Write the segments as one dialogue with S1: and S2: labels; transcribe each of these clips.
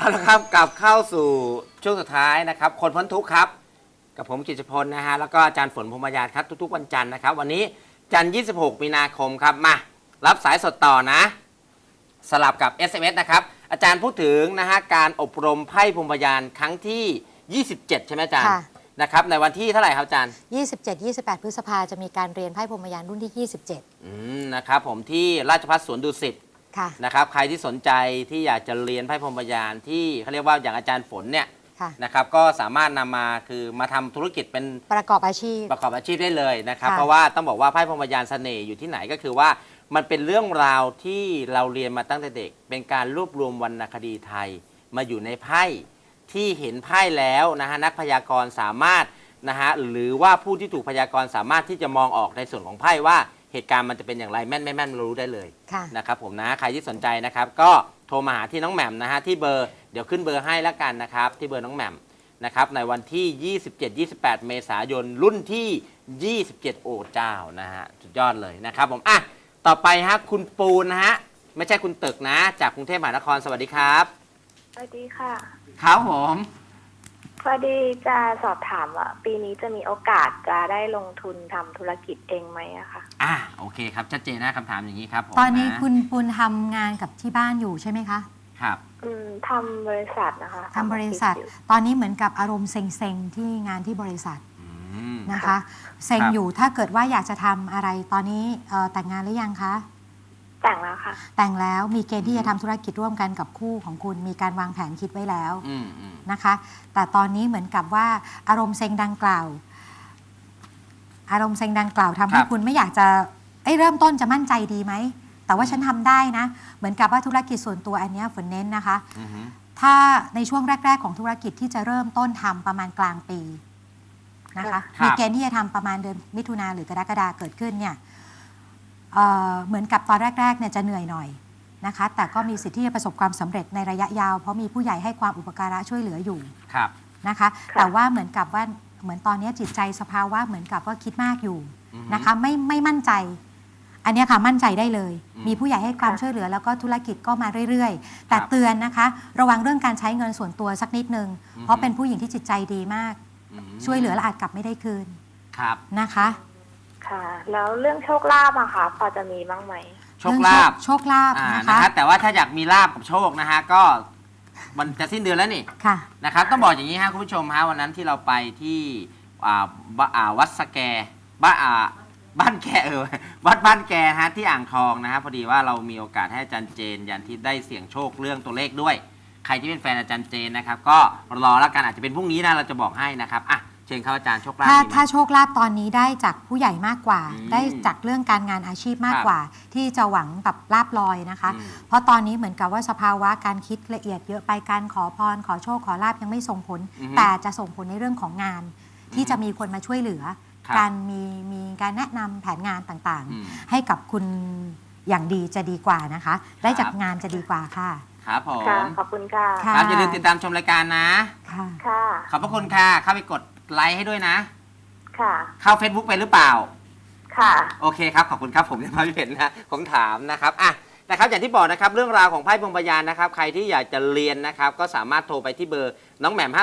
S1: เอาละครับกลับเข้าสู่ช่วงสุดท้ายนะครับ คนพ้นทุกข์ครับ กับผมกิจพลนะฮะแล้วก็อาจารย์ฝนพรหมยานครับทุกๆ วันจันทร์นะครับ วันนี้จันทร์26 มีนาคมครับมารับสายสดต่อนะ สลับกับ SMS นะครับอาจารย์พูดถึงนะฮะการอบรมไพ่พรหมยานครั้งที่ 27 ใช่ไหมอาจารย์
S2: ค่ะ
S1: นะครับในวันที่เท่าไหร่ครับอาจารย์
S2: 27 28 พฤษภาจะมีการเรียนไพ่พรหมยานรุ่นที่
S1: อืมนะครับผมที่ราชพัฒสวนดุสิต
S2: 27 ค่ะ
S1: นะครับใครที่สนใจที่อยากจะเรียนไพ่พรหมยานที่เขาเรียกว่าอย่างอาจารย์ฝนเนี่ย
S2: ค่ะ
S1: นะครับก็สามารถนำมาคือมาทำธุรกิจเป็น
S2: ประกอบอาชีพ
S1: ประกอบอาชีพได้เลยนะครับ
S2: ค่ะ
S1: เพราะว่าต้องบอกว่าไพ่พรหมยานเสน่ห์อยู่ที่ไหนก็คือว่า มันเป็นเรื่องราวที่เราเรียนมาตั้งแต่เด็ก เป็นการรวบรวมวรรณคดีไทย มาอยู่ในไพ่ที่เห็นไพ่แล้วนะฮะนักพยากรณ์สามารถนะฮะหรือว่าผู้ที่ถูกพยากรณ์สามารถที่จะมองออกในส่วนของไพ่ว่า เหตุการณ์มันจะเป็นอย่างไรแม่นไม่แม่นรู้ได้เลย
S2: ค่ะ
S1: นะครับผมนะใครที่สนใจนะครับ ก็โทรมาหาที่น้องแหม่มนะฮะที่เบอร์เดี๋ยวขึ้นเบอร์ให้แล้วกันนะครับ ที่เบอร์น้องแหม่มนะครับในวันที่ 27-28 เมษายนรุ่นที่ 27 โอเจ้านะฮะสุดยอดเลยนะครับผมอะต่อไปฮะคุณปูนนะฮะไม่ใช่คุณตึกนะ จากกรุงเทพมหานครสวัสดีครับ
S3: สวัสดีค่ะ
S1: ครับผม
S3: พอดีจะสอบถามว่าปีนี้จะมีโอกาสจะได้ลงทุนทำธุรกิจเองไหมอะคะ
S1: อะโอเคครับชัดเจนนะคำถามอย่างนี้ครับผม
S2: ตอนนี้ะคุณปุณทำงานกับที่บ้านอยู่ใช่ไหมคะ
S1: ครับ
S3: อืมทำบริษัทนะคะ
S2: ทำบริษัท
S3: ออฟฟิศอยู่
S2: ตอนนี้เหมือนกับอารมณ์เซ็งๆที่งานที่บริษัท
S1: อืม
S2: นะคะเซ็ง
S1: ครับ
S2: อยู่ถ้าเกิดว่าอยากจะทำอะไรตอนนี้เอ่อแต่งงานหรือยังคะ
S3: แต่งแล้วค่ะ
S2: แต่งแล้วมีเกณฑ์ที่จะทำธุรกิจร่วมกันกับคู่ของคุณ มีการวางแผนคิดไว้แล้ว
S1: อืมอืม
S2: นะคะ แต่ตอนนี้เหมือนกับว่าอารมณ์เซ็งดังกล่าว อารมณ์เซ็งดังกล่าวทำให้คุณไม่อยากจะเอ้ยเริ่มต้นจะมั่นใจดีไหม แต่ว่าฉันทำได้นะ เหมือนกับว่าธุรกิจส่วนตัวอันเนี้ยฝนเน้นนะคะ
S1: อืม
S2: ถ้าในช่วงแรก ๆ ของธุรกิจที่จะเริ่มต้นทำประมาณกลางปีนะคะ
S1: ครับ
S2: มีเกณฑ์ที่จะทำประมาณเดือนมิถุนาหรือกรกฎาเกิดขึ้นเนี่ย เอ่อเหมือนกับตอนแรกๆเนี่ยจะเหนื่อยหน่อยนะคะแต่ก็มีสิทธิ์ที่จะประสบความสำเร็จในระยะยาว เพราะมีผู้ใหญ่ให้ความอุปการะช่วยเหลืออยู่
S1: ครับ
S2: นะคะ
S3: ค่ะ
S2: แต่ว่าเหมือนกับว่าเหมือนตอนนี้จิตใจสภาวะเหมือนกับว่าคิดมากอยู่
S1: อืม
S2: นะคะไม่ไม่มั่นใจ อันเนี้ยค่ะมั่นใจได้เลย
S1: อืม
S2: มีผู้ใหญ่ให้ความ
S3: ค่ะ
S2: ช่วยเหลือ แล้วก็ธุรกิจก็มาเรื่อยๆ แต่
S1: ครับ
S2: เตือนนะคะ ระวังเรื่องการใช้เงินส่วนตัวสักนิดนึง
S1: อืม
S2: เพราะเป็นผู้หญิงที่จิตใจดีมาก
S1: อืม
S2: ช่วยเหลือและอาจกลับไม่ได้คืน
S1: ครับ
S2: นะคะ
S3: ค่ะ แล้วเรื่องโชคลาภอะคะพอจะมีบ้างไหม
S1: โชคลาภ
S2: เรื่องโชคลาภ
S1: อ่า
S2: นะ
S1: นะคะ คะแต่ว่าถ้าอยากมีลาบกับโชคนะฮะก็มันจะสิ้นเดือนแล้วนี่
S2: ค่ะ
S1: นะครับต้องบอกอย่างนี้ฮะคุณผู้ชมฮะวันนั้นที่เราไปที่อ่าบอ่าวัดสแกบ้านอ่าบ้านแกเออวัดบ้านแกฮะที่อ่างทองนะฮะพอดีว่าเรามีโอกาสให้อาจารย์เจน ยันทิพย์ได้เสี่ยงโชคเรื่องตัวเลขด้วย ใครที่เป็นแฟนอาจารย์เจนนะครับก็รอแล้วกันอาจจะเป็นพรุ่งนี้นะเราจะบอกให้นะครับอะเชิญครับอาจารย์โชคลาภ
S2: ถ้า
S1: มีไหม
S2: ถ้าโชคลาภตอนนี้ได้จากผู้ใหญ่มากกว่า
S1: อืม
S2: ได้จากเรื่องการงานอาชีพมาก
S1: ครับ
S2: กว่า ที่จะหวังแบบลาบลอยนะคะ
S1: อืม
S2: เพราะตอนนี้เหมือนกับว่าสภาวะการคิดละเอียดเยอะไปการขอพรขอโชคขอลาบยังไม่ส่งผล
S1: อือฮึ
S2: แต่จะส่งผลในเรื่องของงาน ที่
S1: อือฮึ
S2: จะมีคนมาช่วยเหลือ
S1: ครับ
S2: การมีมีการแนะนำแผนงานต่าง
S1: อืม
S2: ๆ ให้กับคุณอย่างดีจะดีกว่านะคะ ได้จาก
S1: ครับ
S2: งานจะดีกว่าค่ะ
S1: ครับผม
S3: ค่ะขอบคุณค่ะ
S2: ค่ะ
S1: ครับอย่าลืมติดตามชมรายการนะ
S2: ค่ะ
S3: ค่ะ
S1: ขอบพระคุณค่ะ เข้าไปกด ไลค์ให้ด้วยนะ
S3: ค่ะ
S1: เข้า Facebook ไปหรือเปล่า
S3: ค่ะ
S1: โอเคครับ ขอบคุณครับผมยังไม่เห็นนะผมถามนะครับอะนะครับอย่างที่บอกนะครับเรื่องราวของไพ่พงพยานนะครับ ใครที่อยากจะเรียนนะครับ ก็สามารถโทรไปที่เบอร์น้องแหม่ม 5082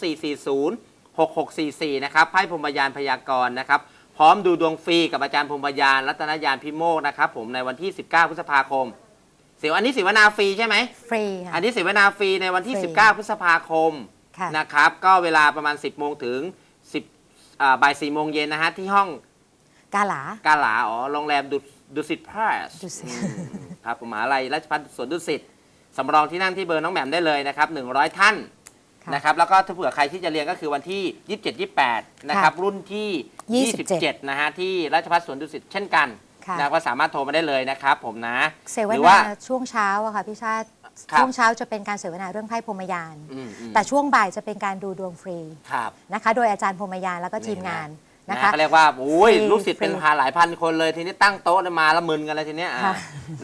S1: 440 6644 นะครับไพ่พงพยานพยากรณ์นะครับ พร้อมดูดวงฟรีกับอาจารย์พงพยาน รัตนยานพิโมกนะครับผมในวันที่ 19 พฤษภาคมเสียอันนี้เสิวนาฟรีใช่ไหม
S2: ฟรีค่ะ
S1: อันนี้เสวนาฟรีในวันที่
S2: ฟรี
S1: 19 พฤษภาคม
S2: ค่ะ
S1: นะครับ ก็เวลาประมาณ 10โมงถึง10อ่าบ่าย4โมงเย็นนะฮะที่ห้อง
S2: กาหลา
S1: กาหลาอ๋อโรงแรมดุดุสิตพลาส
S2: ดุสิต
S1: ครับผมมหาลัยราชภัฏสวนดุสิตสำรองที่นั่งที่เบอร์น้องแหม่มได้เลยนะครับ100 ท่าน
S2: ค่ะ
S1: นะครับแล้วก็ถ้าเผื่อใครที่จะเรียนก็คือวันที่ 27 28 นะครับ รุ่นที่
S2: 27
S1: 27 นะฮะ ที่ราชภัฏสวนดุสิตเช่นกัน
S2: ค่ะ
S1: นะก็สามารถโทรมาได้เลยนะครับผมนะ
S2: เสว
S1: หรือ
S2: นา
S1: ว่า
S2: ช่วงเช้าอะค่ะพี่ชาติ
S1: ครับ
S2: ช่วงเช้าจะเป็นการเสวนาเรื่องไพ่พรหมยาน
S1: อืมอืม
S2: แต่ช่วงบ่ายจะเป็นการดูดวงฟรี
S1: ครับ
S2: นะคะ โดยอาจารย์พรหมยานแล้วก็ทีมงาน
S1: นะ
S2: นะคะ
S1: เขาเรียกว่าโอ้ย
S2: ฟรี
S1: ลูกศิษย์เป็น
S2: ฟรี
S1: พาหลายพันคนเลยทีนี้ตั้งโต๊ะมาละมึนกันเลยทีเนี้ยอ่า
S2: ค่ะ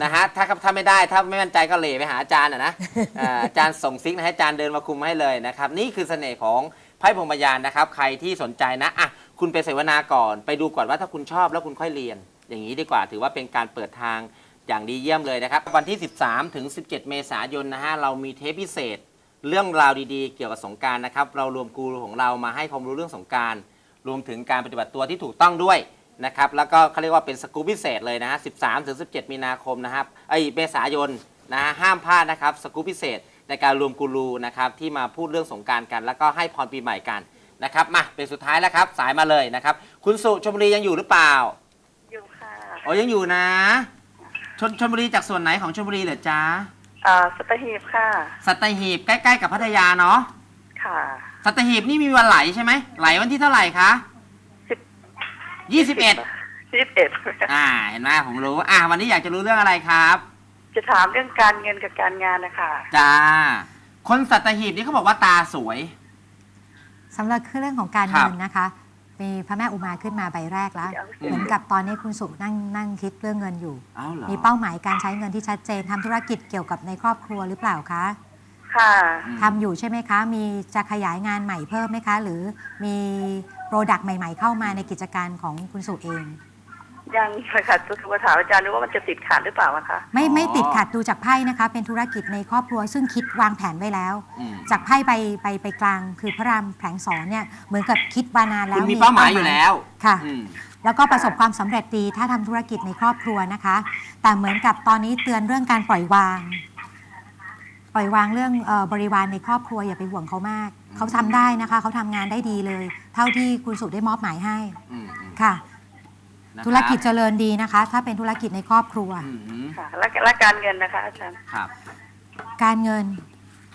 S1: นะฮะถ้าถ้าไม่ได้ถ้าไม่มั่นใจก็เหล่ไปหาอาจารย์อะนะอ่าอาจารย์ส่งซิกนะให้อาจารย์เดินมาคุมให้เลยนะครับ นี่คือเสน่ห์ของไพ่พรหมยานนะครับ ใครที่สนใจนะอะคุณไปเสวนาก่อน ไปดูก่อนว่าถ้าคุณชอบแล้วคุณค่อยเรียน อย่างนี้ดีกว่าถือว่าเป็นการเปิดทาง อย่างดีเยี่ยมเลยนะครับ วันที่ 13 ถึง 17 เมษายนนะฮะเรามีเทปพิเศษ เรื่องราวดีๆ เกี่ยวกับสงกรารนะครับ เรารวมกูรูของเรามาให้ความรู้เรื่องสงกรารรวมถึงการปฏิบัติตัวที่ถูกต้องด้วยนะครับ แล้วก็เขาเรียกว่าเป็นสกู๊ปพิเศษเลยนะฮะ 13 ถึง 17 มีนาคมนะครับไอยเมษายนนะฮะห้ามพลาดนะครับสกู๊ปพิเศษในการรวมกูรูนะครับที่มาพูดเรื่องสงกรารกัน แล้วก็ให้พรปีใหม่กันนะครับมาเป็นสุดท้ายแล้วครับ สายมาเลยนะครับ คุณสุชมบุรียังอยู่หรือเปล่า
S3: อยู่ค่ะ
S1: อ๋อยังอยู่นะช นชนบุรีจากส่วนไหนของชลบุรีเหรอจ๊ะ
S3: อ่าสตหีบค่ะ
S1: สัตหีบใกล้ๆกับพัทยาเนาะ
S3: ค่ะ
S1: สัตหีบนี่มีวันไหลใช่ไหมไหลวันที่เท่าไหร่คะ
S3: สิบ
S1: ยี่สิบเอ็ด
S3: สิบเอ็ด
S1: อ่าเห็นไหมผมรู้ อ่าวันนี้อยากจะรู้เรื่องอะไรครับ
S3: จะถามเรื่องการเงินกับการงานนะคะ
S1: จ้าคนสัตหีบนี่เขาบอกว่าตาสวย
S2: สำหรับเรื่องของการ
S1: ครับ
S2: เงินนะคะ มีพระแม่อุมาขึ้นมาใบแรกแล้ว
S1: อืม
S2: เหมือนกับตอนนี้คุณสุนั่งนั่งคิดเรื่องเงินอยู่
S1: เอ้าเหรอ
S2: มีเป้าหมายการใช้เงินที่ชัดเจนทำธุรกิจเกี่ยวกับในครอบครัวหรือเปล่าคะ
S3: ค่ะ
S1: อืม
S2: ทำอยู่ใช่ไหมคะ มีจะขยายงานใหม่เพิ่มไหมคะ หรือมีโปรดักต์ใหม่ ๆ เข้ามาในกิจการของคุณสุเอง
S3: ยังเลยค่ะจะถามอาจารย์ดูว่ามันจะติดขัดหรือเปล่าอะคะ
S2: ไม่
S1: อ๋อ
S2: ไม่ติดขัดดูจากไพ่นะคะ เป็นธุรกิจในครอบครัวซึ่งคิดวางแผนไว้แล้ว
S1: อืม
S2: จากไพ่ไปไปไปกลางคือพระรามแผลงสอนเนี่ยเหมือนกับคิดวานานแล้
S1: คุ
S2: ว
S1: ณมีเป้าหมายอยู่แล้ว
S2: ค่ะ
S1: อืม
S2: แล้วก็ประสบความสำเร็จดีถ้าทำธุรกิจในครอบครัวนะคะ แต่เหมือนกับตอนนี้เตือนเรื่องการปล่อยวาง ปล่อยวางเรื่องเออบริวารในครอบครัวอย่าไปห่วงเขามาก เขาทำได้นะคะ เขาทำงานได้ดีเลย เท่าที่คุณสุได้มอบหมายให้
S1: อืมอืม
S2: ค่ะ
S1: นะครับ
S2: ธุรกิจเจริญดีนะคะ ถ้าเป็นธุรกิจในครอบครัว
S1: อืม
S3: ค่ะและและการเงินนะคะอาจารย์
S1: ครับ
S2: การเงิน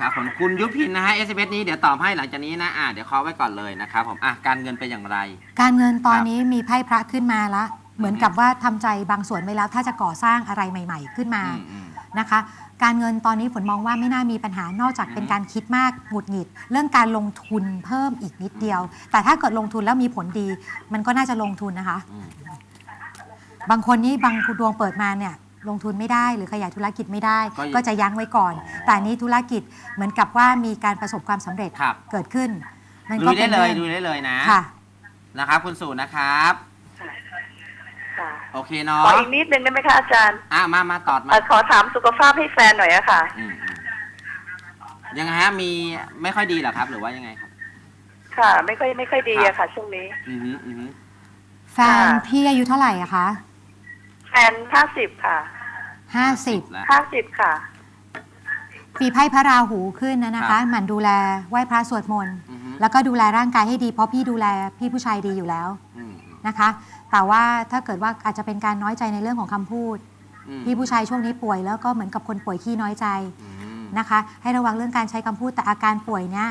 S1: ครับผมคุณยุพินนะฮะ s อ s นี้เดี๋ยวตอบให้หลังจากนี้นะอ่าเดี๋ยวเคาะไว้ก่อนเลยนะครับผมอะการเงินเป็นอย่างไร
S2: การเงินตอนนี้มีไพ่พระขึ้นมาละ เหมือนกับว่าทำใจบางส่วนไว้แล้ว ถ้าจะก่อสร้างอะไรใหม่ ๆ ขึ้นมา
S1: อืมอืม
S2: นะคะ การเงินตอนนี้ฝนมองว่าไม่น่ามีปัญหานอกจากเป็นการคิดมากหงุดหงิด เรื่องการลงทุนเพิ่มอีกนิดเดียว แต่ถ้าเกิดลงทุนแล้วมีผลดี มันก็น่าจะลงทุนนะคะ
S1: อืม
S2: บางคนนี่บางดวงเปิดมาเนี่ยลงทุนไม่ได้หรือขยายธุรกิจไม่ได้
S1: ก็ยัง
S2: ก็จะยั้งไว้ก่อน
S1: อ๋อ
S2: แต่อันนี้ธุรกิจเหมือนกับว่ามีการประสบความสำเร็จ
S1: ครับ
S2: เกิดขึ้น มัน
S1: ดู
S2: ก็
S1: ได้
S2: เป็น
S1: เลย
S2: รื่อง
S1: ดูได้เลยนะ
S2: ค่ะ
S1: นะครับคุณสูนะครับ
S3: ค่ะ
S1: โอเคเนาะ
S3: ขออีกนิดนึงได้ไหมคะอาจารย์
S1: อะมามาตอดมา
S3: เอ่อขอถามสุขภาพให้แฟนหน่อยอะค่ะ
S1: อืมอืมยังไงฮะมีไม่ค่อยดีเหรอครับ หรือว่ายังไงครับ
S3: ค่ะ ไม่ค่อยไม่ค่อยดี
S1: ครับ
S3: อะค่ะ ช่วงนี้
S1: อือฮึอือฮึ
S2: แฟนพี่อายุเท่าไหร่อะคะ
S3: แฟนห้าสิบค่ะ
S2: ห้าสิบ
S1: แล้ว
S3: ห้าสิบค่ะ
S2: ปีไพ่พระราหูขึ้นนะนะ
S1: ครั
S2: คะ
S1: บ
S2: หมั่นดูแลไหว้พระสวดมนต์
S1: อือฮึ
S2: แล้วก็ดูแลร่างกายให้ดีเพราะพี่ดูแลพี่ผู้ชายดีอยู่แล้ว
S1: อืม
S2: นะคะ แต่ว่าถ้าเกิดว่าอาจจะเป็นการน้อยใจในเรื่องของคำพูด
S1: อืม
S2: พี่ผู้ชายช่วงนี้ป่วยแล้วก็เหมือนกับคนป่วยขี้น้อยใจ
S1: อืม
S2: นะคะ ให้ระวังเรื่องการใช้คำพูดแต่อาการป่วยเนี่ย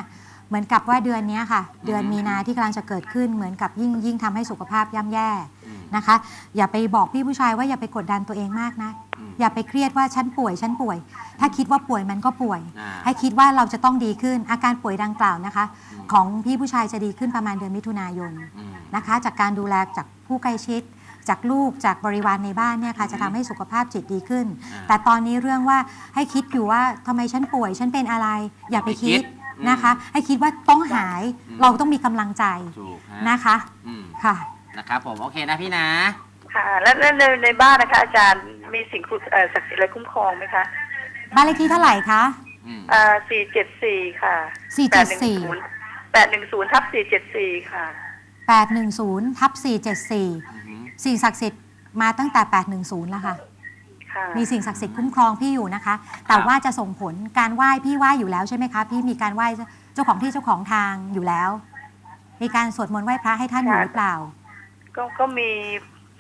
S2: เหมือนกับว่าเดือนเนี้ยค่ะ เดือนมีนาที่กำลังจะเกิดขึ้นเหมือนกับยิ่งยิ่งทำให้สุขภาพย่ำแย่
S1: อืม
S2: นะคะ อย่าไปบอกพี่ผู้ชายว่าอย่าไปกดดันตัวเองมากนะ
S1: อืม
S2: อย่าไปเครียดว่าฉันป่วยฉันป่วย ถ้าคิดว่าป่วยมันก็ป่วย
S1: อ่า
S2: ให้คิดว่าเราจะต้องดีขึ้น อาการป่วยดังกล่าวนะคะ
S1: อืม
S2: ของพี่ผู้ชายจะดีขึ้นประมาณเดือนมิถุนายน
S1: อืม
S2: นะคะ จากการดูแลจากผู้ใกล้ชิดจากลูกจากบริวารในบ้านเนี่ยค่ะ
S1: อืม
S2: จะทำให้สุขภาพจิตดีขึ้น
S1: อ่า
S2: แต่ตอนนี้เรื่องว่าให้คิดอยู่ว่าทำไมฉันป่วย ฉันเป็นอะไร อย่าไปคิด
S1: อย่าไปคิด
S2: นะคะ ให้คิดว่าต้องหาย
S1: อืม
S2: เราต้องมีกำลังใจ
S1: ถูกฮะ
S2: นะคะ
S1: อืม
S2: ค่ะ
S1: นะครับผมโอเคนะพี่นะ
S3: ค่ะ แล้วแล้วในในบ้านนะคะ อาจารย์มีสิ่งคุ้มเอ่อศักดิ์สิทธิ์อะไรคุ้มครองไหมคะ
S2: บ้านเลขที่เท่าไหร่คะ
S1: อืม
S3: อ่าสี่เจ็ดสี่ค่ะ
S2: 474
S3: แปดหนึ่งศูนย์ทับสี่เจ็ดสี่ค่ะ
S2: 810ทับ474
S1: อือฮึ
S2: สิ่งศักดิ์สิทธิ์มาตั้งแต่ 810 แล้วค่ะ
S3: ค่ะ
S2: มีสิ่งศักดิ์สิทธิ์คุ้มครองพี่อยู่นะคะ แต่ว่าจะส่งผลการไหว้พี่ไหว้อยู่แล้วใช่ไหมคะพี่มีการไหว้เจ้าของที่เจ้าของทางอยู่แล้ว มีการสวดมนต์ไหว้พระให้ท่านอยู่หรือเปล่า
S3: ก็ก็มี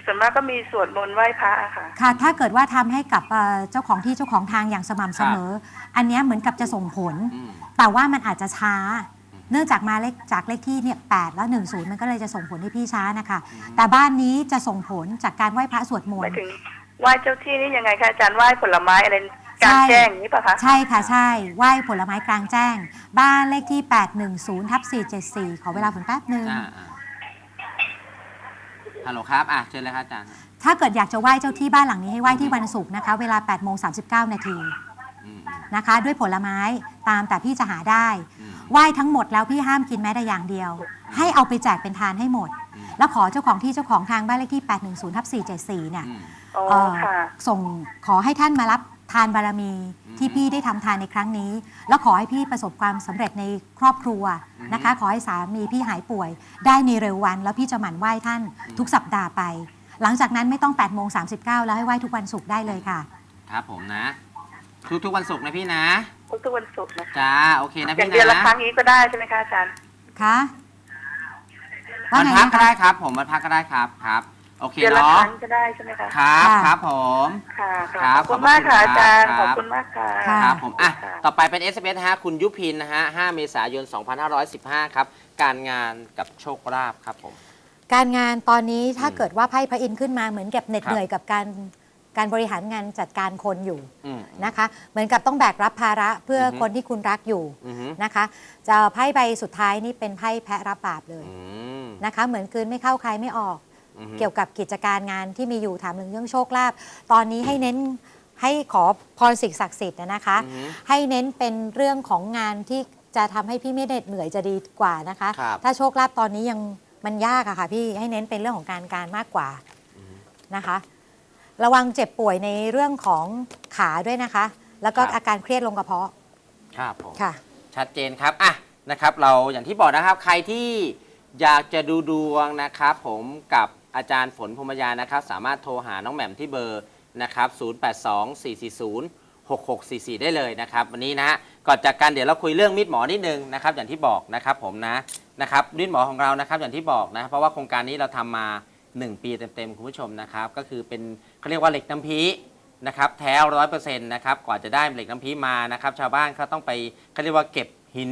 S3: ส่วนมากก็มีสวดมนต์ไหว้พระอะค่ะ
S2: ค่ะ ถ้าเกิดว่าทำให้กับเอ่อเจ้าของที่เจ้าของทางอย่างสม่ำเสมอ อันเนี้ยเหมือนกับจะส่งผล
S1: อืม
S2: แต่ว่ามันอาจจะช้า เนื่องจากมาเลขจากเลขที่เนี่ยแแล้ว10 มันก็เลยจะส่งผลให้พี่ช้านะคะ
S1: อืม
S2: แต่บ้านนี้จะส่งผลจากการไหว้พระสวดม
S3: หมานย
S2: ต์
S3: ถึงไหว้เจ้าที่นี่ยังไงคะอาจารย์ไหว้ผลไม้อะไรกลาร
S2: ใช่
S3: แจ้งอย่างนี้ป่ะคะ
S2: ใช่ค่ะใช่ ไหว้ผลไม้กลางแจ้ง บ้านเลขที่ 810ทับ474 ขอเวลาฝนแป๊บหนึ่ง
S1: อ่าอ่า ฮัลโหลครับ อะ เชิญเลยครับอาจารย์
S2: ถ้าเกิดอยากจะไหว้เจ้าที่บ้านหลังนี้ให้ไหว้ที่วันศุกร์นะคะ เวลา8โมง39นาที
S1: อืม
S2: นะคะ ด้วยผลไม้ตามแต่พี่จะหาได้
S1: อืม
S2: ไหว้ทั้งหมดแล้วพี่ห้ามกินแม้แต่อย่างเดียว ให้เอาไปแจกเป็นทานให้หมด
S1: อืม
S2: แล้วขอเจ้าของที่เจ้าของทางบ้านเลขที่ 810ทับ474เนี่ย
S1: อืม
S3: โอ้
S2: เอ่อ
S3: ค่ะ
S2: ส่งขอให้ท่านมารับ ทานบารมี
S1: อืม
S2: ที่พี่ได้ทำทานในครั้งนี้ แล้วขอให้พี่ประสบความสำเร็จในครอบครัว
S1: อืม
S2: นะคะ ขอให้สามีพี่หายป่วย ได้ในเร็ววัน แล้วพี่จะหมั่นไหว้ท่าน
S1: อืม
S2: ทุกสัปดาห์ไป หลังจากนั้นไม่ต้อง8โมง39แล้วให้ไหว้ทุกวันศุกร์ได้เลยค่ะ
S1: ครับผมนะ ทุกทุกวันศุกร์นะพี่นะ
S3: ทุกวันศุกร์นะคะ
S1: จ้าโอเคนะ
S3: อย่า
S1: พี่
S3: งเดือนละ
S1: นะ
S3: ครั้งนี้ก็ได้ใช่ไหมคะอาจารย์
S2: คะว่า
S1: วัน
S2: ไง
S1: พัก
S2: นะ
S1: ก็
S2: คะ
S1: ได้ครับ ผมวันพักก็ได้ครับครับ โอเค
S3: เดือนละ
S1: เนาะ
S3: ครั้งก็ได้ใช่ไหมคะ
S1: ครับ
S2: ค่ะ
S1: ครับผม
S3: ค่ะค่ะ
S1: ครับ
S3: ขอบคุณมากค่ะ
S1: ขอบคุณ
S3: อาจารย์
S1: ครับ
S3: ขอบคุณมากค่ะ
S2: ค่ะ
S1: ครับผมอะ
S3: ค่ะ
S1: ต่อไปเป็น SMS นะฮะคุณยุพินนะฮะ 5 เมษายน 2515 ครับ การงานกับโชคลาภครับผม
S2: การงานตอนนี้ถ้า
S1: อืม
S2: เกิดว่าไพ่พระอินทร์ขึ้นมาเหมือนกับเหน็ด
S1: ครับ
S2: เหนื่อยกับการการบริหารงานจัดการคนอยู่
S1: อืม
S2: นะคะ เหมือนกับต้องแบกรับภาระเพื่ออ
S1: อฮึ
S2: คนที่คุณรักอยู่
S1: อือฮึ
S2: นะคะจะไพ่ใบสุดท้ายนี่เป็นไพ่แพะรับบาปเลย
S1: อืม
S2: นะคะ เหมือนคืนไม่เข้าใครไม่ออก
S1: อือฮึ
S2: เกี่ยวกับกิจการงานที่มีอยู่ถามถึงเรื่องโชคลาภตอนนี้ให้เน้นให้ขอพรสิ่งศักดิ์สิทธิ์นะคะ
S1: อือฮึ
S2: ให้เน้นเป็นเรื่องของงานที่จะทำให้พี่ไม่เหน็ดเหนื่อยจะดีกว่านะคะ
S1: ครับ
S2: ถ้าโชคลาภตอนนี้ยังมันยากอะค่ะพี่ให้เน้นเป็นเรื่องของการการมากกว่า
S1: อือฮึ
S2: นะคะ ระวังเจ็บป่วยในเรื่องของขาด้วยนะคะ แล้วก็
S1: ครับ
S2: อาการเครียดลงกระเพาะ
S1: ครับผม
S2: ค่ะ
S1: ชัดเจนครับอะนะครับ เราอย่างที่บอกนะครับใครที่อยากจะดูดวงนะครับ ผมกับ อาจารย์ฝนพรมยานะครับ สามารถโทรหาน้องแหม่มที่เบอร์นะครับ0824406644 ได้เลยนะครับ วันนี้นะฮะก่อนจากกันเดี๋ยวเราคุยเรื่องมีดหมอนิดนึงนะครับ อย่างที่บอกนะครับผมนะนะครับมีดหมอของเรานะครับ อย่างที่บอกนะเพราะว่าโครงการนี้เราทำมา 1 ปีเต็มๆคุณผู้ชมนะครับก็คือเป็นเขาเรียกว่าเหล็กน้ำพีนะครับแท้ร้อยเปอร์เซ็นต์นะครับกว่าจะได้เหล็กน้ำพีมานะครับ ชาวบ้านเขาต้องไปเขาเรียกว่าเก็บหิน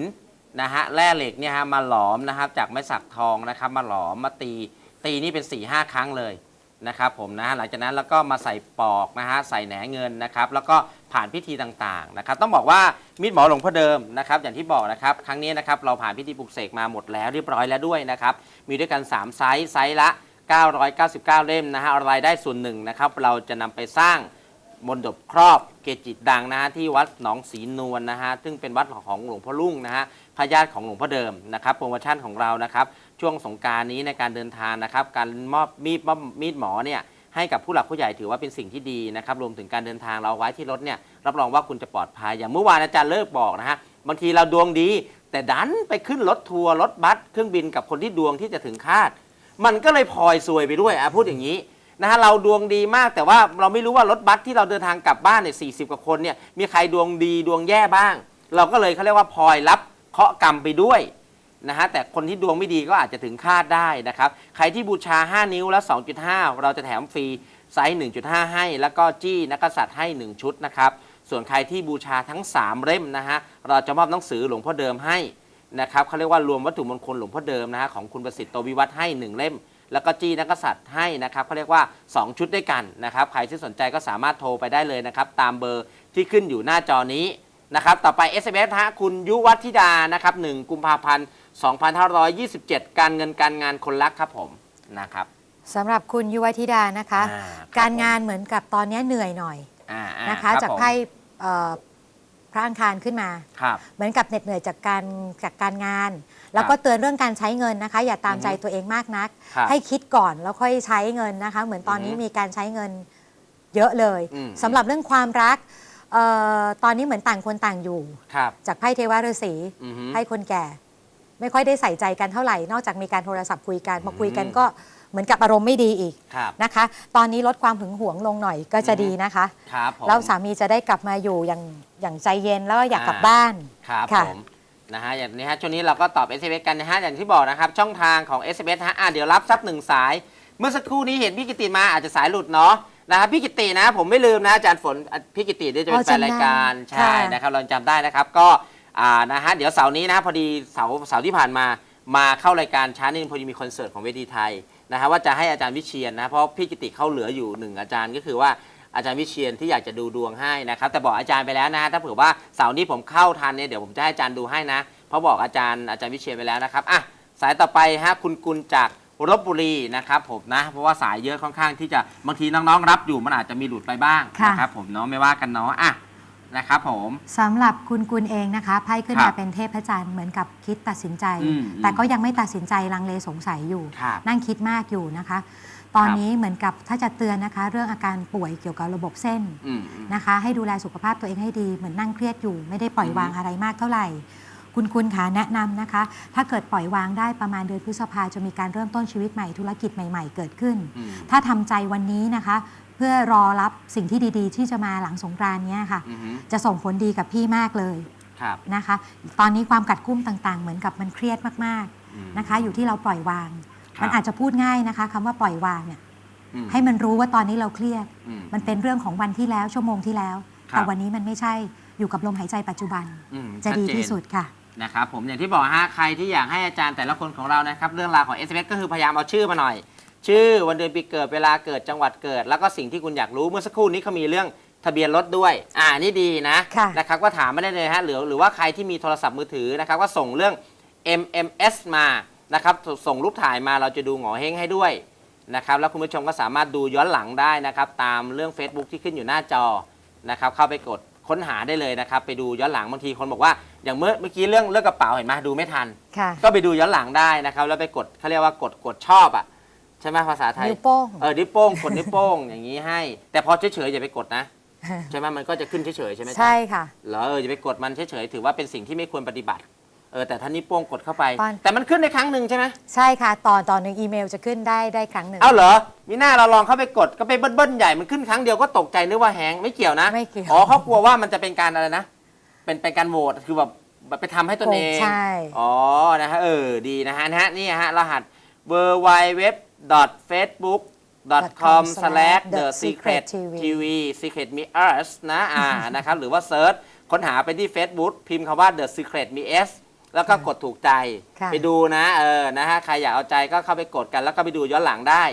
S1: นะฮะแร่เหล็กเนี่ยฮะมาหลอมนะครับจากไม้สักทองนะครับ มาหลอมมาตี ตีนี่เป็น4ี่ห้าครั้งเลยนะครับผมนะหลังจากนั้นแล้วก็มาใส่ปอกนะฮะใส่แหนเงินนะครับแล้วก็ผ่านพิธีต่างๆนะครับต้องบอกว่ามีดหมอหลวงพ่อเดิมนะครับอย่างที่บอกนะครับครั้งนี้นะครับเราผ่านพิธีปลุกเสกมาหมดแล้วเรียบร้อยแล้วด้วยนะครับมีด้วยกัน 3 ไซส์ไซส์ละ 999 เล่มนะฮะรายได้ส่วนหนึ่งนะครับเราจะนำไปสร้างมนดบครอบเกจิดังนะฮะที่วัดหนองศรีนวลนะฮะซึ่งเป็นวัดของหลวงพ่อลุ่งนะฮะพระญาติของหลวงพ่อเดิมนะครับโปรโมชั่นของเรานะครับ ช่วงสงการนี้ในการเดินทางนะครับ การมอบมีดมอบมีดหมอเนี่ยให้กับผู้หลักผู้ใหญ่ถือว่าเป็นสิ่งที่ดีนะครับรวมถึงการเดินทางเราไว้ที่รถเนี่ยรับรองว่าคุณจะปลอดภัย อย่างเมื่อวานอาจารย์เลิกบอกนะฮะบางทีเราดวงดี แต่ดันไปขึ้นรถทัวร์รถบัสเครื่องบินกับคนที่ดวงที่จะถึงคาด มันก็เลยพลอยซวยไปด้วยอะพูดอย่างนี้นะฮะเราดวงดีมากแต่ว่าเราไม่รู้ว่ารถบัสที่เราเดินทางกลับบ้านเนี่ยสีกว่าคนเนี่ยมีใครดวงดีดวงแย่บ้าง เราก็เลยเขาเรียกว่าพลอยรับเคาะกรรมไปด้วย นะฮะแต่คนที่ดวงไม่ดีก็อาจจะถึงคาดได้นะครับ ใครที่บูชา 5 นิ้วและ 2.5 เราจะแถมฟรีไซส์ 1.5 ให้ แล้วก็จี้นักษัตริย์ให้ 1 ชุดนะครับ ส่วนใครที่บูชาทั้ง 3 เล่มนะฮะเราจะมอบหนังสือหลวงพ่อเดิมให้นะครับเขาเรียกว่ารวมวัตถุมงคลหลวงพ่อเดิมนะฮะของคุณประสิทธิ์โตวิวัฒน์ให้ 1 เล่ม แล้วก็จี้นักกษัตริย์ให้นะครับเขาเรียกว่า 2 ชุดด้วยกันนะครับใครที่สนใจก็สามารถโทรไปได้เลยนะครับตามเบอร์ที่ขึ้นอยู่หน้าจอนี้นะครับต่อไป SMS ฮะคุณยุวัฒธิดานะครับ1กุมภาพันธ์ 2527 การเงินการงานคนรักครับผมนะครับ
S2: สำหรับคุณยุวธิดานะคะ
S1: อ่าครับ
S2: การงานเหมือนกับตอนนี้เหนื่อยหน่อย
S1: อ่าอ่า
S2: นะคะ
S1: รับ
S2: จาก
S1: ผม
S2: ไพ่เอ่อพระอังคารขึ้นมา
S1: ครับ
S2: เหมือนกับเหน็ดเหนื่อยจากการจากการงาน แล้วก็เตือนเรื่องการใช้เงินนะคะ อย่าตาม
S1: อือฮึ
S2: ใจตัวเองมากนัก
S1: ครับ
S2: ให้คิดก่อนแล้วค่อยใช้เงินนะคะ เหมือนตอนนี้
S1: อือฮึ
S2: มีการใช้เงินเยอะเลย
S1: อืม
S2: สำหรับเรื่องความรักเออตอนนี้เหมือนต่างคนต่างอยู่
S1: ครับ
S2: จากไพ่เทวฤาษี
S1: อือฮึ
S2: ให้คนแก่ ไม่ค่อยได้ใส่ใจกันเท่าไหร่ นอกจากมีการโทรศัพท์คุยกันพอคุยกัน
S1: อืม
S2: ก็เหมือนกับอารมณ์ไม่ดีอีก
S1: ครับ
S2: นะคะ ตอนนี้ลดความหึงหวงลงหน่อยก็จะ
S1: อือฮึ
S2: ดีนะคะ
S1: ครับผม
S2: แล้วสามีจะได้กลับมาอยู่อย่างอย่างใจเย็นแล้วก็อยากกลับ
S1: อ่า
S2: บ้าน
S1: ครับ
S2: ค่ะ
S1: ผมนะฮะอย่างนี้ฮะช่วงนี้เราก็ตอบ SMS กันนะฮะอย่างที่บอกนะครับ ช่องทางของ SMS ฮะอะเดี๋ยวรับสักหนึ่งสาย เมื่อสักครู่นี้เห็นพี่กิติมาอาจจะสายหลุดเนาะนะครับพี่กิตินะ ผมไม่ลืมนะอาจารย์ฝนอะพี่กิติเนี่ยจะเป็น
S2: อ๋อ
S1: แฟนรายการ
S2: จำได้
S1: ใช่
S2: ค่ะ
S1: นะครับเราจำได้นะครับก็ อ่านะฮะเดี๋ยวเสาร์นี้นะพอดีเสาร์เสาร์ที่ผ่านมามาเข้ารายการช้านิดนึงพอดีมีคอนเสิร์ตของเวทีไทยนะฮะว่าจะให้อาจารย์วิเชียนนะเพราะพี่กิติเข้าเหลืออยู่หนึ่งอาจารย์ก็คือว่าอาจารย์วิเชียนที่อยากจะดูดวงให้นะครับแต่บอกอาจารย์ไปแล้วนะฮะถ้าเผื่อว่าเสาร์นี้ผมเข้าทันเนี่ยเดี๋ยวผมจะให้อาจารย์ดูให้นะเพราะบอกอาจารย์อาจารย์วิเชียนไปแล้วนะครับอะสายต่อไปฮะคุณกุลจากลบบุรีนะครับผมนะ เพราะว่าสายเยอะค่อนข้างที่จะบางทีน้องๆ รับอยู่มันอาจจะมีหลุดไปบ้าง
S2: ค่ะ
S1: นะครับผมเนาะไม่ว่ากันเนาะอะ นะครับผม
S2: สำหรับคุณกุลเองนะคะไพ่ขึ้น
S1: ครั
S2: มา
S1: บ
S2: เป็นเทพจันทร์เหมือนกับคิดตัดสินใจ
S1: อืม
S2: แต่ก็ยังไม่ตัดสินใจลังเลสงสัยอยู่
S1: ครับ
S2: นั่งคิดมากอยู่นะคะ ตอนนี้เหมือนกับถ้าจะเตือนนะคะ เรื่องอาการป่วยเกี่ยวกับระบบเส้น
S1: อืมอืม
S2: นะคะ ให้ดูแลสุขภาพตัวเองให้ดี เหมือนนั่งเครียดอยู่ ไม่ได้ปล่อย
S1: อือฮึ
S2: วางอะไรมากเท่าไหร่ คุณคุณคะแนะนำนะคะ ถ้าเกิดปล่อยวางได้ประมาณเดือนพฤษภาจะมีการเริ่มต้นชีวิตใหม่ธุรกิจใหม่ ๆ เกิดขึ้น
S1: อืม
S2: ถ้าทำใจวันนี้นะคะ เพื่อรอรับสิ่งที่ดี ๆ ที่จะมาหลังสงกรานต์เนี้ยค่ะ
S1: อืม
S2: จะส่งผลดีกับพี่มากเลย
S1: ครับ
S2: นะคะ ตอนนี้ความกัดกุ้มต่างๆ เหมือนกับมันเครียดมาก
S1: อืม
S2: ๆนะคะ อยู่ที่เราปล่อยวาง
S1: ครับ
S2: มันอาจจะพูดง่ายนะคะคำว่าปล่อยวางเนี่ย
S1: อืม
S2: ให้มันรู้ว่าตอนนี้เราเครียด
S1: อืม
S2: มันเป็นเรื่องของวันที่แล้วชั่วโมงที่แล้ว
S1: ครับ
S2: แต่วันนี้มันไม่ใช่อยู่กับลมหายใจปัจจุบัน
S1: อืม
S2: จะดี
S1: ชัเน
S2: ที่สุดค่ะ
S1: นะครับผมอย่างที่บอกฮะใครที่อยากให้อาจารย์แต่ละคนของเรานะครับเรื่องราวของ s อ s ก็คือพยายามเอาชื่อมาหน่อย ชื่อวันเดือนปีเกิดเวลาเกิดจังหวัดเกิด แล้วก็สิ่งที่คุณอยากรู้เมื่อสักครู่นี้เขามีเรื่องทะเบียนรถด้วย อ่านี่ดีนะ
S2: ค่ะ
S1: นะครับก็ถามมาได้เลยฮะหรือหรือว่าใครที่มีโทรศัพท์มือถือนะครับก็ส่งเรื่อง MMS มานะครับส่งรูปถ่ายมาเราจะดูหงอเฮงให้ด้วยนะครับแล้วคุณผู้ชมก็สามารถดูย้อนหลังได้นะครับตามเรื่อง Facebook ที่ขึ้นอยู่หน้าจอนะครับเข้าไปกด ค้นหาได้เลยนะครับ ไปดูย้อนหลังบางทีคนบอกว่า อย่างเมื่อเมื่อกี้เรื่องเรื่องกระเป๋าเห็นไหมดูไม่ทัน
S2: ค่ะ
S1: ก็ไปดูย้อนหลังได้นะครับ แล้วไปกดเขาเรียกว่ากดกดชอบอะใช่ไหมภาษาไทย
S2: นิ้วโป้ง
S1: เออนิ้วโป้งกดนิ้วโป้งอย่างนี้ให้ แต่พอเฉยๆอย่าไปกดนะใช่ไหมมันก็จะขึ้นเฉยๆใช่ไหมจ๊ะ
S2: ใช่ค่ะ
S1: เหรอเอออย่าไปกดมันเฉยๆถือว่าเป็นสิ่งที่ไม่ควรปฏิบัติเออแต่ถ้านิ้วโป้งกดเข้าไป
S2: ตอน
S1: แต่มันขึ้นในครั้งหนึ่งใช่ไหม
S2: ใช่ค่ะ ตอนตอนหนึ่งอีเมลจะขึ้นได้ได้ครั้งหนึ่ง
S1: เอ้าเหรอมีหน้าเราลองเข้าไปกดก็ไปเบิ้ลๆใหญ่มันขึ้นครั้งเดียวก็ตกใจนึกว่าแฮงก์ไม่เกี่ยวนะ
S2: ไม่เกี่ยว
S1: อ๋อเขากลัวว่ามันจะเป็นการอะไรนะ เป็นเป็นการโหวตคือแบบแบบไปทำให้ตนเอง
S2: ใช่
S1: อ๋อ นะฮะ เออ ดีนะฮะนะฮะ นี่ฮะ รหัส w w w facebook com slash the secret tv secret me us นะ อ่า นะครับ หรือว่าเซิร์ชค้นหาไปที่ Facebook พิมพ์คำว่า the secret me s แล้วก็กดถูกใจ
S2: ค่ะ
S1: ไปดูนะเออนะฮะใครอยากเอาใจก็เข้าไปกดกัน แล้วก็ไปดูย้อนหลังได้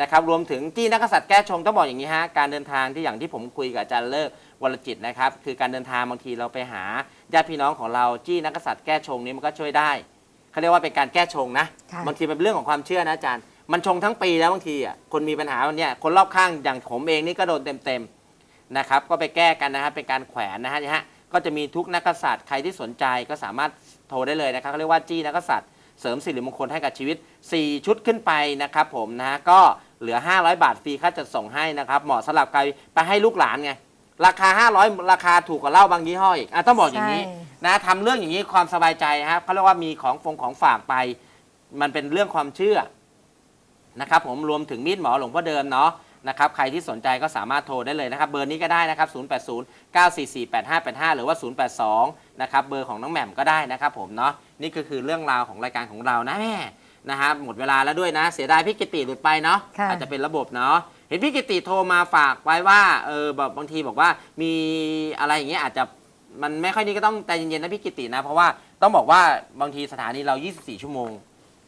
S1: นะครับรวมถึงจี้นักกษัตริย์แก้ชงต้องบอกอย่างนี้ฮะการเดินทางที่อย่างที่ผมคุยกับอาจารย์เลิกวรจิตนะครับคือการเดินทางบางทีเราไปหาญาติพี่น้องของเราจี้นักกษัตริย์แก้ชงนี้มันก็ช่วยได้เขาเรียกว่าเป็นการแก้ชงนะ
S2: ค่ะ
S1: บางทีมันเป็นเรื่องของความเชื่อนะอาจารย์ มันชงทั้งปีแล้วบางทีอะคนมีปัญหาวันเนี้ยคนรอบข้างอย่างผมเองนี่ก็โดนเต็มๆ นะครับก็ไปแก้กันนะครับเป็นการแขวนนะฮะเนี่ยฮะก็จะมีทุกนักกษัตริย์ใครที่สนใจก็สามารถ โทรได้เลยนะครับเขาเรียกว่าจี้นักกษัตริย์เสริมสิริมงคลให้กับชีวิต 4 ชุดขึ้นไปนะครับผมนะฮะก็เหลือ 500 บาทฟรีค่าจัดส่งให้นะครับเหมาะสำหรับใครไปให้ลูกหลานไงราคา 500 ราคาถูกกว่าเหล้าบางยี่ห้ออีกอะต้องบอกอย่างนี้
S2: ใช่
S1: นะทำเรื่องอย่างนี้ความสบายใจครับเขาเรียกว่ามีของฟงของฝากไป มันเป็นเรื่องความเชื่อนะครับผมรวมถึงมีดหมอหลวงพ่อเดิมเนาะ นะครับใครที่สนใจก็สามารถโทรได้เลยนะครับ เบอร์นี้ก็ได้นะครับ 080 944 8585 หรือว่า 082 นะครับเบอร์ของน้องแหม่มก็ได้นะครับผมเนาะนี่ก็คือเรื่องราวของรายการของเรานะแม่นะฮะหมดเวลาแล้วด้วยนะ เสียดายพี่กิติหลุดไปเนาะ
S2: ค่ะ
S1: อาจจะเป็นระบบเนาะเห็นพี่กิติโทรมาฝากไว้ว่าเออแบบบางทีบอกว่ามีอะไรอย่างเงี้ยอาจจะมันไม่ค่อยนี่ก็ต้องใจเย็นๆนะพี่กิตินะ เพราะว่าต้องบอกว่าบางทีสถานีเรา 24 ชั่วโมง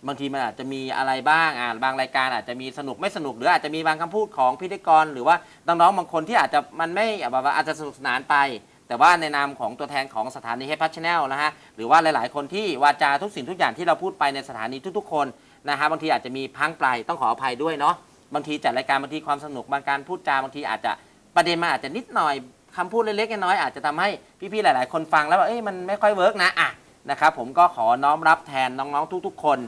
S1: บางทีมันอาจจะมีอะไรบ้างอ่าบางรายการอาจจะมีสนุกไม่สนุกหรืออาจจะมีบางคำพูดของพิธีกร หรือว่าน้องๆบางคนที่อาจจะมันไม่แบบอาจจะสนุกสนานไป แต่ว่าในนามของตัวแทนของสถานีเฮพัชแนลนะฮะหรือว่าหลายๆ คนที่วาจาทุกสิ่งทุกอย่างที่เราพูดไปในสถานีทุกๆ คนนะฮะบางทีอาจจะมีพังปลายต้องขออภัยด้วยเนาะบางทีจัดรายการบางทีความสนุกบางการพูดจาบางทีอาจจะประเด็นมาอาจจะนิดหน่อยคำพูดเล็กๆน้อยๆอาจจะทำให้พี่ๆหลาย ๆ คนฟังแล้วว่าเอ้ยมันไม่ค่อยเวิร์กนะอะนะครับผมก็ขอน้อมรับแทนน้องๆทุก ๆ คน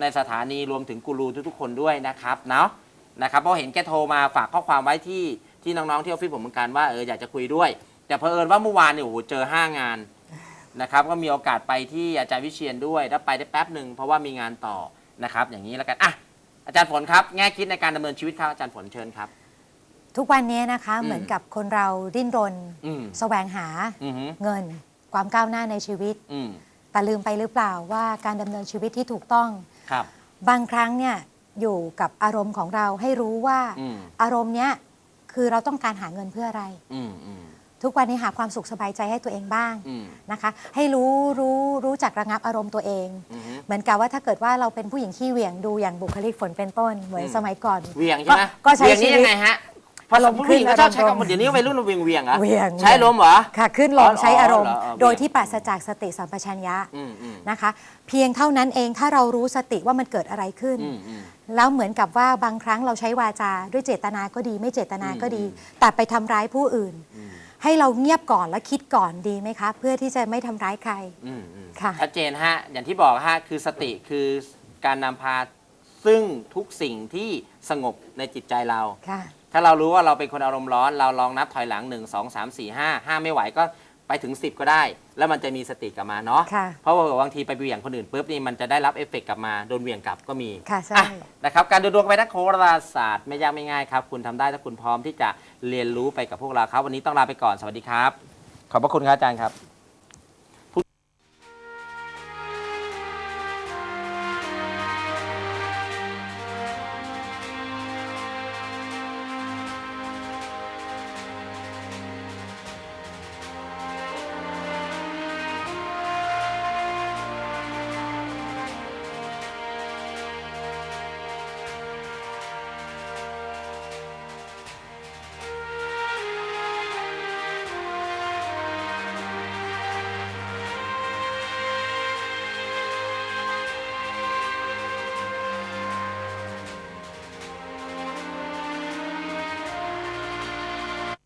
S1: ในสถานีรวมถึงกูรูทุกๆคนด้วยนะครับเนาะนะครับเพราะเห็นแกโทรมาฝากข้อความไว้ที่ที่น้องๆที่ออฟฟิศผมเหมือนกันว่าเอออยากจะคุยด้วย แต่เพอเอิญว่าเมื่อวานเนี่ยโอ้โหเจอ 5 งานนะครับก็มีโอกาสไปที่อาจารย์วิเชียนด้วยแล้วไปได้แป๊บหนึ่งเพราะว่ามีงานต่อนะครับอย่างนี้แล้วกันอะอาจารย์ฝนครับแง่คิดในการดำเนินชีวิตครับอาจารย์ฝนเชิญครับ
S2: ทุกวันนี้นะคะ
S1: อืม
S2: เหมือนกับคนเราดิ้นรน
S1: อืม
S2: แสวงหา
S1: อือหือ
S2: เงิน ความก้าวหน้าในชีวิต
S1: อืม
S2: แต่ลืมไปหรือเปล่าว่าการดำเนินชีวิตที่ถูกต้อง
S1: ครับ
S2: บางครั้งเนี่ยอยู่กับอารมณ์ของเราให้รู้ว่า
S1: อืม
S2: อารมณ์เนี้ยคือเราต้องการหาเงินเพื่ออะไร
S1: อืมอืม
S2: ทุกวันนี้หาความสุขสบายใจให้ตัวเองบ้าง
S1: อืม
S2: นะคะ ให้รู้รู้รู้จักระงับอารมณ์ตัวเอง
S1: อือหือ
S2: เหมือนกับว่าถ้าเกิดว่าเราเป็นผู้หญิงขี้เหวี่ยงดูอย่างบุคลิกฝนเป็นต้น เหมือน
S1: อืม
S2: สมัยก่อน
S1: เหวียงใช่ไหม
S2: ก็ใช้
S1: เหวียงนี่
S2: ชีวิต
S1: ยังไงฮะ พอ
S2: อารมณ์
S1: ผู้หญิงก็ชอบใช้
S2: ขึ้น
S1: คำว่าเดี๋ยวนี้วัยรุ่นเราเหวียงเวียงเหรอ
S2: เหวี่ยง
S1: ใช้ลมณ์เหรอ
S2: ค่ะขึ้นล
S1: อ๋
S2: ง
S1: อ
S2: ใช้อารมณ์
S1: เหรอเออ
S2: โดยที่ปราศจากสติสัมปชัญญะ
S1: อืมอืม
S2: นะคะ เพียงเท่านั้นเองถ้าเรารู้สติว่ามันเกิดอะไรขึ้น
S1: อืมอืม
S2: แล้วเหมือนกับว่าบางครั้งเราใช้วาจาด้วยเจตนาก็ดี ไม่เจตนาก็ดี
S1: อืม
S2: แต่ไปทำร้ายผู้อื่น
S1: อืม
S2: ให้เราเงียบก่อนแล้วคิดก่อนดีไหมคะ เพื่อที่จะไม่ทำร้ายใคร
S1: อืมอืม
S2: ค่ะ
S1: ชัดเจนฮะอย่างที่บอกฮะคือสติคือการนำพาซึ่งทุกสิ่งที่สงบในจิตใจเรา
S2: ค่ะ
S1: ถ้าเรารู้ว่าเราเป็นคนอารมณ์ร้อน เราลองนับถอยหลัง 1 2 3 4 5 5 ไม่ไหวก็ไปถึง 10 ก็ได้ แล้วมันจะมีสติกลับมาเนาะ
S2: ค่ะ
S1: เพราะว่าบางทีไปเหวี่ยงคนอื่นปุ๊บนี่มันจะได้รับเอฟเฟกต์กลับมาโดนเหวี่ยงกลับก็มี
S2: ค่ะใช่
S1: อะนะครับการดูดวงไปนักโหราศาสตร์ไม่ยากไม่ง่ายครับ คุณทำได้ถ้าคุณพร้อมที่จะเรียนรู้ไปกับพวกเราครับ วันนี้ต้องลาไปก่อนสวัสดีครับ ขอบพระคุณครับอาจารย์ครับ